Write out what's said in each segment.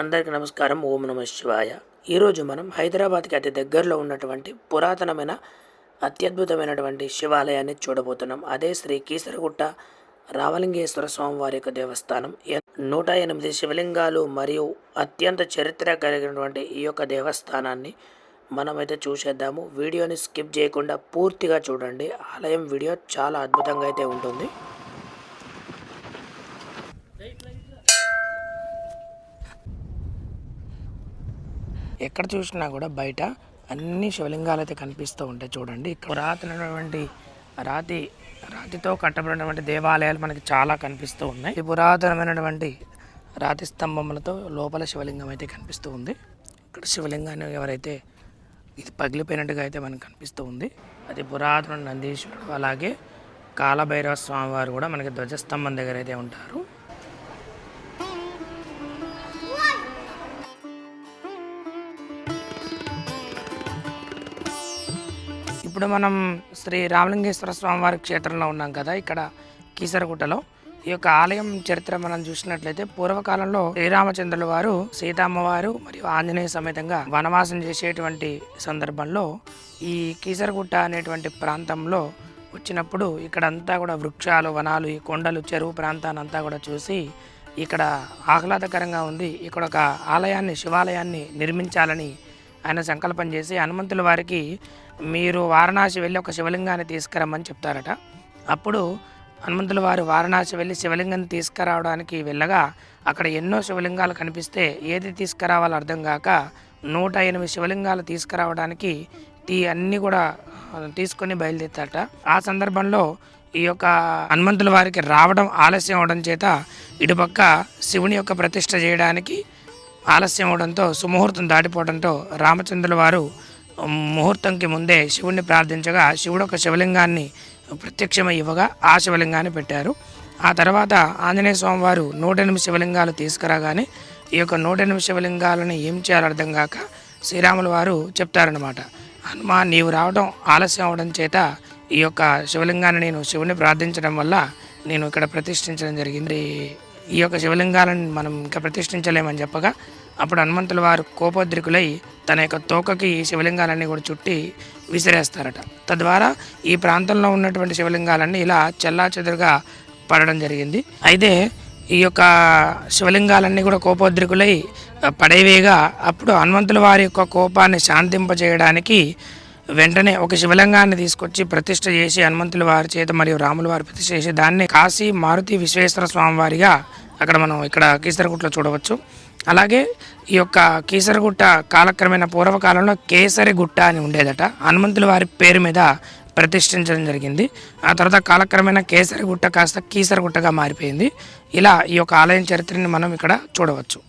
అందరికీ నమస్కారం. ఓం నమ శివాయ. ఈరోజు మనం హైదరాబాద్కి అతి దగ్గరలో ఉన్నటువంటి పురాతనమైన అత్యద్భుతమైనటువంటి శివాలయాన్ని చూడబోతున్నాం. అదే శ్రీ కీసరగుట్ట రామలింగేశ్వర స్వామి వారి యొక్క దేవస్థానం. నూట ఎనిమిది శివలింగాలు మరియు అత్యంత చరిత్ర కలిగినటువంటి ఈ యొక్క దేవస్థానాన్ని మనమైతే చూసేద్దాము. వీడియోని స్కిప్ చేయకుండా పూర్తిగా చూడండి. ఆలయం వీడియో చాలా అద్భుతంగా అయితే ఉంటుంది. ఎక్కడ చూసినా కూడా బయట అన్ని శివలింగాలు అయితే కనిపిస్తూ ఉంటాయి చూడండి. పురాతనటువంటి పురాతనమైనటువంటి రాతి రాతితో కట్టబడినటువంటి దేవాలయాలు మనకి చాలా కనిపిస్తూ ఉన్నాయి. ఈ పురాతనమైనటువంటి రాతి స్తంభములతో లోపల శివలింగం అయితే కనిపిస్తూ ఉంది. ఇక్కడ శివలింగాన్ని ఎవరైతే ఇది పగిలిపోయినట్టుగా అయితే మనకు కనిపిస్తూ ఉంది. అది పురాతన నందీశ్వరుడు అలాగే కాలభైరవ స్వామి వారు కూడా మనకి ధ్వజస్తంభం దగ్గర అయితే ఉంటారు. ఇప్పుడు మనం శ్రీ రామలింగేశ్వర స్వామివారి క్షేత్రంలో ఉన్నాం కదా ఇక్కడ కీసరగుట్టలో. ఈ యొక్క ఆలయం చరిత్ర మనం చూసినట్లయితే పూర్వకాలంలో శ్రీరామచంద్రుల వారు సీతమ్మవారు మరియు ఆంజనేయ సమేతంగా వనవాసం చేసేటువంటి సందర్భంలో ఈ కీసరగుట్ట అనేటువంటి ప్రాంతంలో వచ్చినప్పుడు ఇక్కడంతా కూడా వృక్షాలు వనాలు ఈ కొండలు చెరువు ప్రాంతాన్ని అంతా కూడా చూసి ఇక్కడ ఆహ్లాదకరంగా ఉంది. ఇక్కడ ఒక ఆలయాన్ని శివాలయాన్ని నిర్మించాలని ఆయన సంకల్పం చేసి హనుమంతుల వారికి మీరు వారణాసి వెళ్ళి ఒక శివలింగాన్ని తీసుకురమ్మని చెప్తారట. అప్పుడు హనుమంతుల వారు వారణాసి వెళ్ళి శివలింగాన్ని తీసుకురావడానికి వెళ్ళగా అక్కడ ఎన్నో శివలింగాలు కనిపిస్తే ఏది తీసుకురావాలో అర్థం కాక నూట ఎనిమిది శివలింగాలు తీసుకురావడానికి ఈ అన్నీ కూడా తీసుకొని బయలుదేరట ఆ సందర్భంలో ఈ యొక్క హనుమంతుల వారికి రావడం ఆలస్యం అవడం చేత ఇటుపక్క శివుని యొక్క ప్రతిష్ట చేయడానికి ఆలస్యం అవడంతో సుముహూర్తం దాటిపోవడంతో రామచంద్రుల వారు ముహూర్తంకి ముందే శివుణ్ణి ప్రార్థించగా శివుడు ఒక శివలింగాన్ని ప్రత్యక్షమై ఇవ్వగా ఆ శివలింగాన్ని పెట్టారు. ఆ తర్వాత ఆంజనేయ స్వామి వారు నూట ఎనిమిది శివలింగాలు తీసుకురాగానే ఈ యొక్క నూట ఎనిమిది శివలింగాలను ఏం చేయాలో అర్థం కాక శ్రీరాముల వారు చెప్తారనమాట హనుమా నీవు రావడం ఆలస్యం అవడం చేత ఈ యొక్క శివలింగాన్ని నేను శివుని ప్రార్థించడం వల్ల నేను ఇక్కడ ప్రతిష్ఠించడం జరిగింది. ఈ యొక్క శివలింగాలను మనం ఇంకా ప్రతిష్ఠించలేమని చెప్పగా అప్పుడు హనుమంతుల వారు కోపోద్రికులై తన యొక్క తోకకి శివలింగాలన్నీ కూడా చుట్టి విసిరేస్తారట. తద్వారా ఈ ప్రాంతంలో ఉన్నటువంటి శివలింగాలన్నీ ఇలా చెల్లా పడడం జరిగింది. అయితే ఈ యొక్క శివలింగాలన్నీ కూడా కోపోద్రికులై పడేవేగా అప్పుడు హనుమంతుల వారి యొక్క కోపాన్ని శాంతింపజేయడానికి వెంటనే ఒక శివలింగాన్ని తీసుకొచ్చి ప్రతిష్ట చేసి హనుమంతుల వారి చేత మరియు రాముల వారి ప్రతిష్ట చేసి దాన్ని కాశీ మారుతి విశ్వేశ్వర స్వామి వారిగా అక్కడ మనం ఇక్కడ కీసరగుట్లో చూడవచ్చు. అలాగే ఈ యొక్క కీసరగుట్ట కాలక్రమేణ పూర్వకాలంలో కేసరి గుట్ట అని ఉండేదట. హనుమంతుల వారి పేరు మీద ప్రతిష్ఠించడం జరిగింది. ఆ తర్వాత కాలక్రమేణా కేసరి గుట్ట కాస్త కీసరగుట్టగా మారిపోయింది. ఇలా ఈ యొక్క ఆలయం చరిత్రని మనం ఇక్కడ చూడవచ్చు.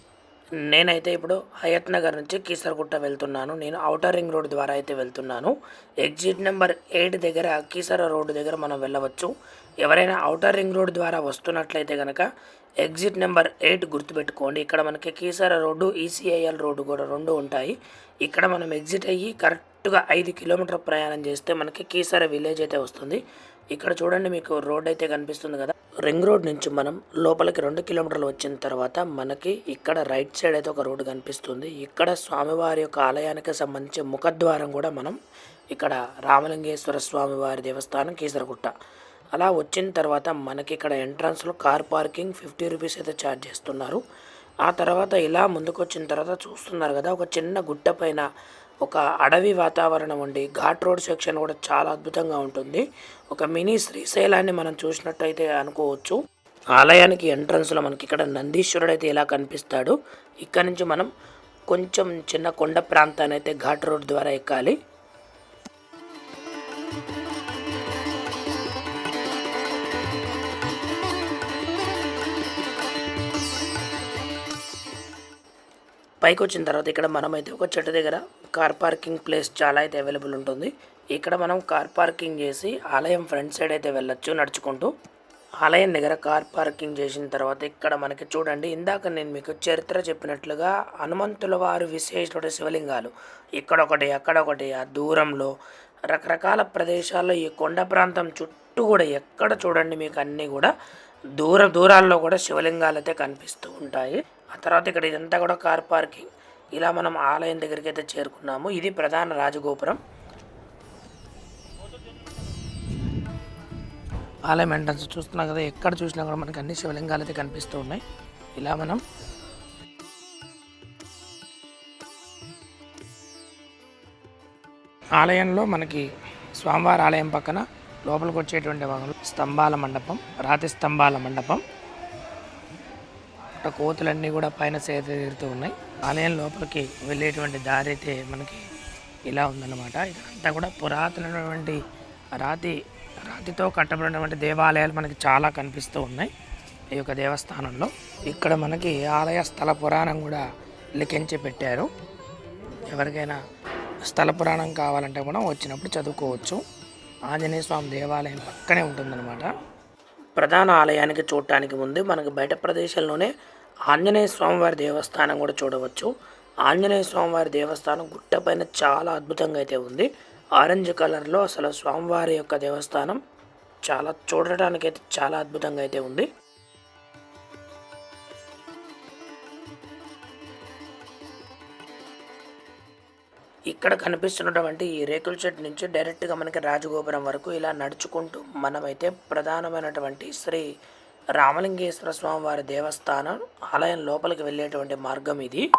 నేనైతే ఇప్పుడు హయత్ నగర్ నుంచి కీసరగుట్ట వెళ్తున్నాను. నేను ఔటర్ రింగ్ రోడ్ ద్వారా అయితే వెళ్తున్నాను. ఎగ్జిట్ నెంబర్ ఎయిట్ దగ్గర కీసర రోడ్డు దగ్గర మనం వెళ్ళవచ్చు. ఎవరైనా ఔటర్ రింగ్ రోడ్ ద్వారా వస్తున్నట్లయితే కనుక ఎగ్జిట్ నెంబర్ ఎయిట్ గుర్తుపెట్టుకోండి. ఇక్కడ మనకి కీసర రోడ్డు ఈసీఐఎల్ రోడ్డు కూడా రెండు ఉంటాయి. ఇక్కడ మనం ఎగ్జిట్ అయ్యి కరెక్ట్గా ఐదు కిలోమీటర్ ప్రయాణం చేస్తే మనకి కీసర విలేజ్ అయితే వస్తుంది. ఇక్కడ చూడండి మీకు రోడ్ అయితే కనిపిస్తుంది కదా. రింగ్ రోడ్ నుంచి మనం లోపలికి రెండు కిలోమీటర్లు వచ్చిన తర్వాత మనకి ఇక్కడ రైట్ సైడ్ అయితే ఒక రోడ్డు కనిపిస్తుంది. ఇక్కడ స్వామివారి యొక్క ఆలయానికి సంబంధించి ముఖద్వారం కూడా మనం ఇక్కడ రామలింగేశ్వర స్వామివారి దేవస్థానం కీసరగుట్ట. అలా వచ్చిన తర్వాత మనకి ఇక్కడ ఎంట్రన్స్లో కార్ పార్కింగ్ ఫిఫ్టీ రూపీస్ అయితే ఛార్జ్ చేస్తున్నారు. ఆ తర్వాత ఇలా ముందుకు వచ్చిన తర్వాత చూస్తున్నారు కదా ఒక చిన్న గుట్ట పైన ఒక అడవి వాతావరణం ఉండి ఘాట్ రోడ్ సెక్షన్ కూడా చాలా అద్భుతంగా ఉంటుంది. ఒక మినీ శ్రీశైలాన్ని మనం చూసినట్టయితే అనుకోవచ్చు. ఆలయానికి ఎంట్రన్స్లో మనకి ఇక్కడ నందీశ్వరుడు అయితే ఇలా కనిపిస్తాడు. ఇక్కడ నుంచి మనం కొంచెం చిన్న కొండ ప్రాంతాన్ని అయితే ఘాట్ రోడ్ ద్వారా ఎక్కాలి. పైకి వచ్చిన తర్వాత ఇక్కడ మనమైతే ఒక చెట్టు దగ్గర కార్ పార్కింగ్ ప్లేస్ చాలా అయితే అవైలబుల్ ఉంటుంది. ఇక్కడ మనం కార్ పార్కింగ్ చేసి ఆలయం ఫ్రంట్ సైడ్ అయితే వెళ్ళొచ్చు నడుచుకుంటూ. ఆలయం దగ్గర కార్ పార్కింగ్ చేసిన తర్వాత ఇక్కడ మనకి చూడండి ఇందాక నేను మీకు చరిత్ర చెప్పినట్లుగా హనుమంతుల వారు విశేషమైన శివలింగాలు. ఇక్కడ ఒకటి అక్కడ ఒకటి ఆ దూరంలో రకరకాల ప్రదేశాల్లో ఈ కొండ ప్రాంతం చుట్టూ కూడా ఎక్కడ చూడండి మీకు అన్నీ కూడా దూర దూరాల్లో కూడా శివలింగాలు అయితే కనిపిస్తూ ఉంటాయి. ఆ తర్వాత ఇక్కడ ఇదంతా కూడా కార్ పార్కింగ్. ఇలా మనం ఆలయం దగ్గరికి అయితే చేరుకున్నాము. ఇది ప్రధాన రాజగోపురం. ఆలయం ఎంట్రన్స్ చూస్తున్నాం కదా ఎక్కడ చూసినా కూడా మనకి అన్ని శివలింగాలు అయితే కనిపిస్తూ ఉన్నాయి. ఇలా మనం ఆలయంలో మనకి స్వామివారి ఆలయం పక్కన లోపలికి వచ్చేటువంటి స్తంభాల మండపం రాతి స్తంభాల మండపం. పుట్ట కోతులన్నీ కూడా పైన సేదతీరుతూ ఉన్నాయి. ఆలయం లోపలికి వెళ్ళేటువంటి దారి అయితే మనకి ఇలా ఉందన్నమాట. ఇదంతా కూడా పురాతనమైనటువంటి రాతి రాతితో కట్టబడినటువంటి దేవాలయాలు మనకి చాలా కనిపిస్తూ ఉన్నాయి. ఈ యొక్క దేవస్థానంలో ఇక్కడ మనకి ఆలయ స్థల పురాణం కూడా లిఖించి పెట్టారు. ఎవరికైనా స్థల పురాణం కావాలంటే కూడా వచ్చినప్పుడు చదువుకోవచ్చు. ఆంజనేయ స్వామి దేవాలయం పక్కనే ఉంటుందన్నమాట. ప్రధాన ఆలయానికి చూడటానికి ముందు మనకు బయట ప్రదేశంలోనే ఆంజనేయ స్వామివారి దేవస్థానం కూడా చూడవచ్చు. ఆంజనేయ స్వామివారి దేవస్థానం గుట్టపైన చాలా అద్భుతంగా అయితే ఉంది. ఆరెంజ్ కలర్లో అసలు స్వామివారి యొక్క దేవస్థానం చాలా చూడటానికి అయితే చాలా అద్భుతంగా అయితే ఉంది. ఇక్కడ కనిపిస్తున్నటువంటి ఈ రేకుల షెడ్ నుంచి డైరెక్ట్గా మనకి రాజగోపురం వరకు ఇలా నడుచుకుంటూ మనమైతే ప్రధానమైనటువంటి శ్రీ రామలింగేశ్వర స్వామి వారి దేవస్థానం ఆలయం లోపలికి వెళ్ళేటువంటి మార్గం ఇది.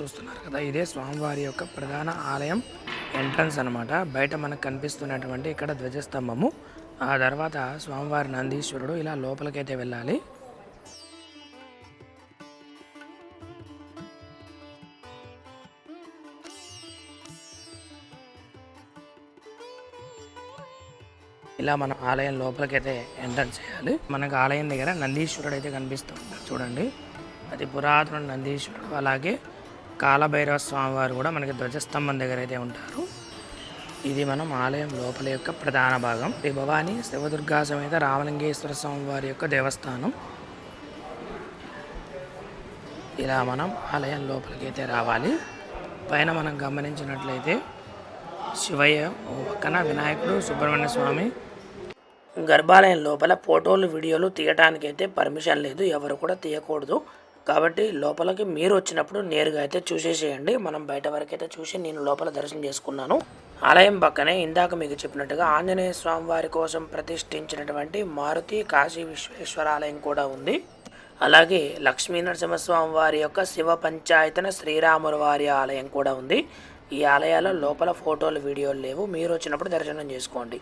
చూస్తున్నారు కదా ఇదే స్వామివారి యొక్క ప్రధాన ఆలయం ఎంట్రన్స్ అన్నమాట. బయట మనకు కనిపిస్తున్నటువంటి ఇక్కడ ధ్వజస్తంభము. ఆ తర్వాత స్వామివారి నందీశ్వరుడు ఇలా లోపలికైతే వెళ్ళాలి. ఇలా మనం ఆలయం లోపలికైతే ఎంటర్ చేయాలి. మనకు ఆలయం దగ్గర నందీశ్వరుడు అయితే కనిపిస్తూ ఉంటాడు చూడండి. అది పురాతన నందీశ్వరుడు. అలాగే కాలభైరవ స్వామివారు కూడా మనకి ధ్వజస్తంభం దగ్గర అయితే ఉంటారు. ఇది మనం ఆలయం లోపల యొక్క ప్రధాన భాగం. శ్రీ భవాని శివదుర్గా సమేత రామలింగేశ్వర స్వామి వారి యొక్క దేవస్థానం. ఇలా మనం ఆలయం లోపలికి అయితే రావాలి. పైన మనం గమనించినట్లయితే శివయ్య ఓ పక్కన వినాయకుడు సుబ్రహ్మణ్య స్వామి గర్భాలయం లోపల ఫోటోలు వీడియోలు తీయటానికి అయితే పర్మిషన్ లేదు. ఎవరు కూడా తీయకూడదు. కాబట్టి లోపలికి మీరు వచ్చినప్పుడు నేరుగా అయితే చూసేసేయండి. మనం బయట వరకు అయితే చూసి నేను లోపల దర్శనం చేసుకున్నాను. ఆలయం పక్కనే ఇందాక మీకు చెప్పినట్టుగా ఆంజనేయ స్వామి వారి కోసం ప్రతిష్ఠించినటువంటి మారుతి కాశీ విశ్వేశ్వర ఆలయం కూడా ఉంది. అలాగే లక్ష్మీ నరసింహస్వామి వారి యొక్క శివ పంచాయతన శ్రీరాముల వారి ఆలయం కూడా ఉంది. ఈ ఆలయాల లోపల ఫోటోలు వీడియోలు లేవు. మీరు వచ్చినప్పుడు దర్శనం చేసుకోండి.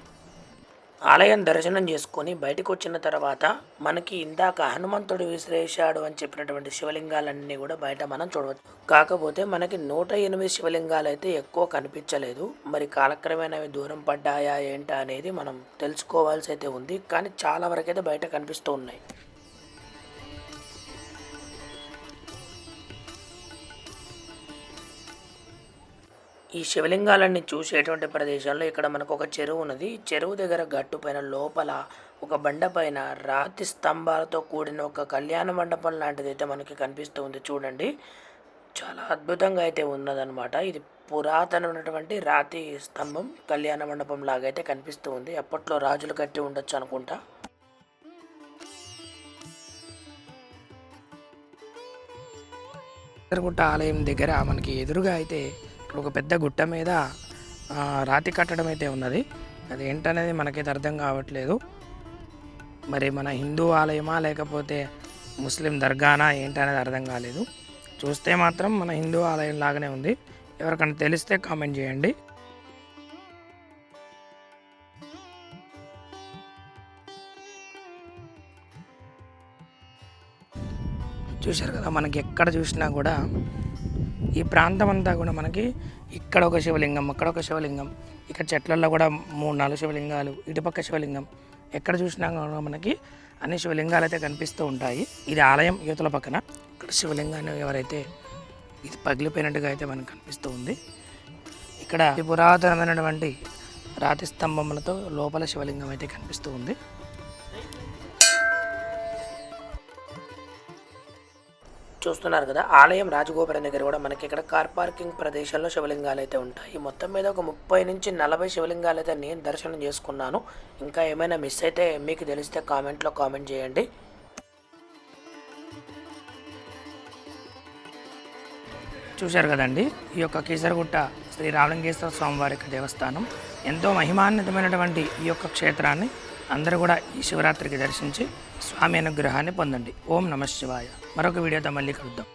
ఆలయం దర్శనం చేసుకొని బయటకు వచ్చిన తర్వాత మనకి ఇందాక హనుమంతుడు విసిరేశాడు అని చెప్పినటువంటి శివలింగాలన్నీ కూడా బయట మనం చూడవచ్చు. కాకపోతే మనకి నూట ఎనిమిది శివలింగాలు అయితే ఎక్కువ కనిపించలేదు. మరి కాలక్రమేణా అవి దూరం పడ్డాయా ఏంటా అనేది మనం తెలుసుకోవాల్సి అయితే ఉంది. కానీ చాలా వరకు అయితే బయట కనిపిస్తూ ఉన్నాయి. ఈ శివలింగాలన్నీ చూసేటువంటి ప్రదేశంలో ఇక్కడ మనకు ఒక చెరువు ఉన్నది. చెరువు దగ్గర గట్టు పైన లోపల ఒక బండ పైన రాతి స్తంభాలతో కూడిన ఒక కళ్యాణ మండపం లాంటిది అయితే మనకి కనిపిస్తూ ఉంది చూడండి. చాలా అద్భుతంగా అయితే ఉన్నదన్నమాట. ఇది పురాతనమైనటువంటి రాతి స్తంభం కళ్యాణ మండపం లాగా అయితే కనిపిస్తూ ఉంది. అప్పట్లో రాజులు కట్టి ఉండొచ్చు అనుకుంటా. ఆలయం దగ్గర మనకి ఎదురుగా అయితే ఇక్కడ ఒక పెద్ద గుట్ట మీద రాతి కట్టడం అయితే ఉన్నది. అది ఏంటనేది మనకైతే అర్థం కావట్లేదు. మరి మన హిందూ ఆలయమా లేకపోతే ముస్లిం దర్గానా ఏంటనేది అర్థం కాలేదు. చూస్తే మాత్రం మన హిందూ ఆలయం లాగానే ఉంది. ఎవరికైనా తెలిస్తే కామెంట్ చేయండి. చూశారు కదా మనకి ఎక్కడ చూసినా కూడా ఈ ప్రాంతం అంతా కూడా మనకి ఇక్కడ ఒక శివలింగం అక్కడ ఒక శివలింగం ఇక్కడ చెట్లలో కూడా మూడు నాలుగు శివలింగాలు ఇటుపక్క శివలింగం. ఎక్కడ చూసినా కూడా మనకి అన్ని శివలింగాలు అయితే కనిపిస్తూ ఉంటాయి. ఇది ఆలయం యువతల పక్కన. ఇక్కడ శివలింగాన్ని ఎవరైతే ఇది పగిలిపోయినట్టుగా అయితే మనకు కనిపిస్తూ ఉంది. ఇక్కడ పురాతనమైనటువంటి రాతి స్తంభములతో లోపల శివలింగం అయితే కనిపిస్తూ ఉంది. చూస్తున్నారు కదా ఆలయం రాజగోపురం దగ్గర కూడా మనకి ఇక్కడ కార్ పార్కింగ్ ప్రదేశాల్లో శివలింగాలు అయితే ఉంటాయి మొత్తం మీద ఒక ముప్పై నుంచి నలభై శివలింగాలు అయితే నేను దర్శనం చేసుకున్నాను. ఇంకా ఏమైనా మిస్ అయితే మీకు తెలిస్తే కామెంట్లో కామెంట్ చేయండి. చూశారు కదండి ఈ యొక్క కీసరగుట్ట శ్రీ రావణంగేశ్వర స్వామివారి యొక్క దేవస్థానం. ఎంతో మహిమాన్వితమైనటువంటి ఈ యొక్క క్షేత్రాన్ని అందరూ కూడా ఈ శివరాత్రికి దర్శించి స్వామి అనుగ్రహాన్ని పొందండి. ఓం నమ శివాయ. మరొక వీడియోతో మళ్ళీ కలుద్దాం.